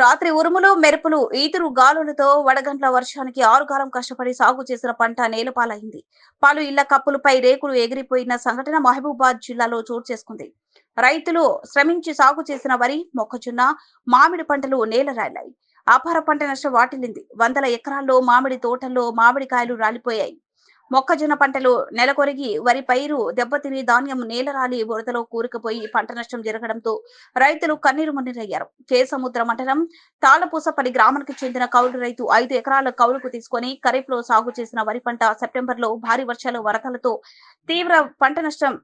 రాత్రి ఉరుములు మెరుపులు ఈతురు గాలులతో వడగంట్ల వర్షానికి ఆరుగాలం కష్టపడి సాగు చేసిన పంట నేలపాలైంది. పలు ఇళ్ళ కప్పులపై రేకులు ఎగిరిపోయిన సంఘటన మహబూబాద్ జిల్లాలో చోటు చేసుకుంది. రైతులు శ్రమించి సాగు చేసిన వరి మొక్కజొన్న మామిడి పంటలు నేలరాలాయి అపార పంట నష్టం వాటిల్లింది. వందల ఎకరాల్లో మామిడి తోటల్లో మామిడికాయలు రాలిపోయాయి. మొక్కజొన్న పంటలు నెలకొరిగి వరి పైరు దెబ్బతిని ధాన్యం నేలరాలి బురదలో కూరుకుపోయి పంట నష్టం జరగడంతో రైతులు కన్నీరు మున్నీరయ్యారు. చేసముద్ర మండలం తాళపూసపల్లి గ్రామానికి చెందిన కౌలు రైతు ఐదు ఎకరాల కౌలుకు తీసుకొని ఖరీఫ్లో సాగు చేసిన వరి పంట సెప్టెంబర్లో భారీ వర్షాలు వరదలతో తీవ్ర పంట నష్టం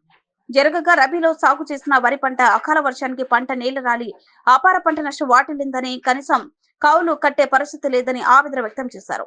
జరగగా రబీలో సాగు చేసిన వరి పంట అకాల వర్షానికి పంట నేలరాలి అపార పంట నష్టం వాటిల్లిందని కనీసం కౌలు కట్టే పరిస్థితి లేదని ఆవేదన వ్యక్తం చేశారు.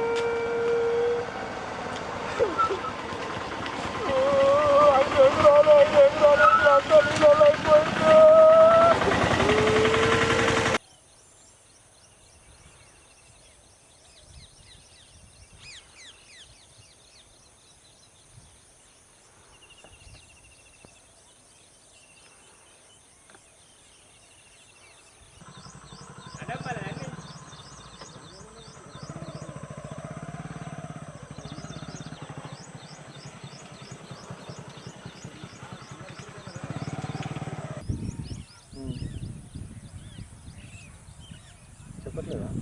പറ്റിയതാണ്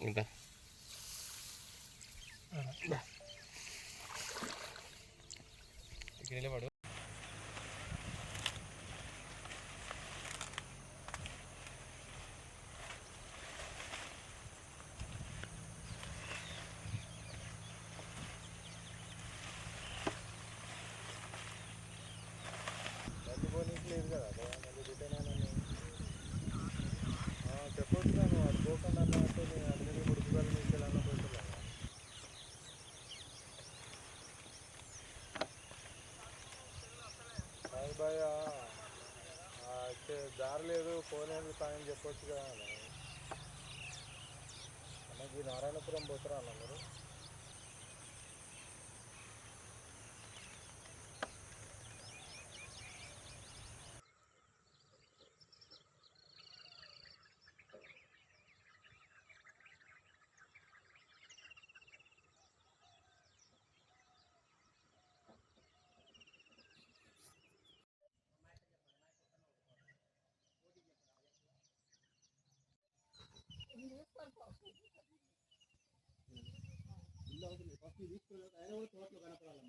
എന്താ ഇതിലെ പടു? లేదు కదా అదే రిటర్న్ అని చెప్పొచ్చు నువ్వు అది పోకుండా అన్నట్టు నేను అన్ని ముడుపుకాలు తీసుకెళ్ళాలని పోతున్నాను బాయ్ బాయ్ దారి లేదు ఫోన్ ఏంటి సాయం చెప్పొచ్చు కదా అన్న. మనకి నారాయణపురం పోతారా అన్న మీరు? ಇಲ್ಲ ಹೋಗ್ಲಿ ಫಸ್ಟ್ ಮಿಕ್ಸ್ ಮಾಡ್ಬೇಕು ಐದು ಹೋಗಿ ತೋಟ ಕಾಣಪ್ಪ ಅಲ್ಲ